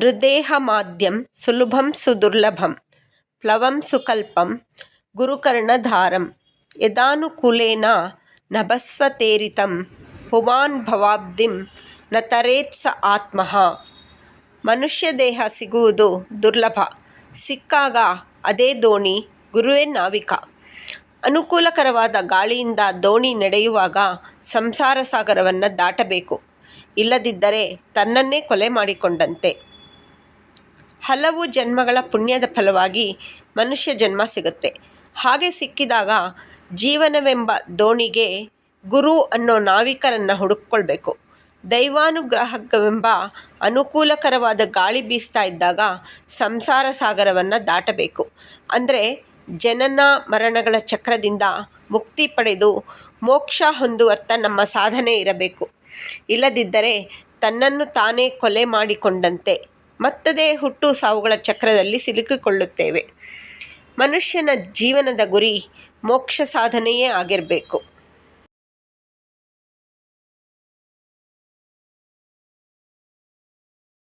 ನೃದೇಹಮಾದ್ಯಂ ಸುಲಭಂ ಸುದುರ್ಲಭಂ ಪ್ಲವಂ ಸುಕಲ್ಪಂ ಗುರುಕರ್ಣಧಾರಂ ಯದಾನುಕೂಲೇನ ನಭಸ್ವತೇರಿತಂ ಪುಮಾನ್ ಭವಾಬ್ಧಿಂ ನ ತರೇತ್ ಸ ಆತ್ಮಃ ಮನುಷ್ಯ ದೇಹ ಸಿಗುವುದು ದುರ್ಲಭ ಸಿಕ್ಕಾಗ ಅದೇ ದೋಣಿ ಗುರುವೇ ನಾವಿಕ ಅನುಕೂಲಕರವಾದ ಗಾಳಿಯಿಂದ ದೋಣಿ ನಡೆಯುವಾಗ ಸಂಸಾರ ಸಾಗರವನ್ನು ದಾಟಬೇಕು, ಇಲ್ಲದಿದ್ದರೆ ತನ್ನನ್ನೇ ಕೊಲೆ ಮಾಡಿಕೊಂಡಂತೆ. ಹಲವು ಜನ್ಮಗಳ ಪುಣ್ಯದ ಫಲವಾಗಿ ಮನುಷ್ಯ ಜನ್ಮ ಸಿಗುತ್ತೆ. ಹಾಗೆ ಸಿಕ್ಕಿದಾಗ ಜೀವನವೆಂಬ ದೋಣಿಗೆ ಗುರು ಅನ್ನೋ ನಾವಿಕರನ್ನು ಹುಡುಕ್ಕೊಳ್ಬೇಕು ದೈವಾನುಗ್ರಹವೆಂಬ ಅನುಕೂಲಕರವಾದ ಗಾಳಿ ಬೀಸ್ತಾ ಇದ್ದಾಗ ಸಂಸಾರ ಸಾಗರವನ್ನು ದಾಟಬೇಕು. ಅಂದರೆ ಜನನ ಮರಣಗಳ ಚಕ್ರದಿಂದ ಮುಕ್ತಿ ಪಡೆದು ಮೋಕ್ಷ ಹೊಂದುವತ್ತ ನಮ್ಮ ಸಾಧನೆ ಇರಬೇಕು. ಇಲ್ಲದಿದ್ದರೆ ತನ್ನನ್ನು ತಾನೇ ಕೊಲೆ ಮಾಡಿಕೊಂಡಂತೆ. ಮತ್ತದೇ ಹುಟ್ಟು ಸಾವುಗಳ ಚಕ್ರದಲ್ಲಿ ಸಿಲುಕಿಕೊಳ್ಳುತ್ತೇವೆ. ಮನುಷ್ಯನ ಜೀವನದ ಗುರಿ ಮೋಕ್ಷ ಸಾಧನೆಯೇ ಆಗಿರಬೇಕು.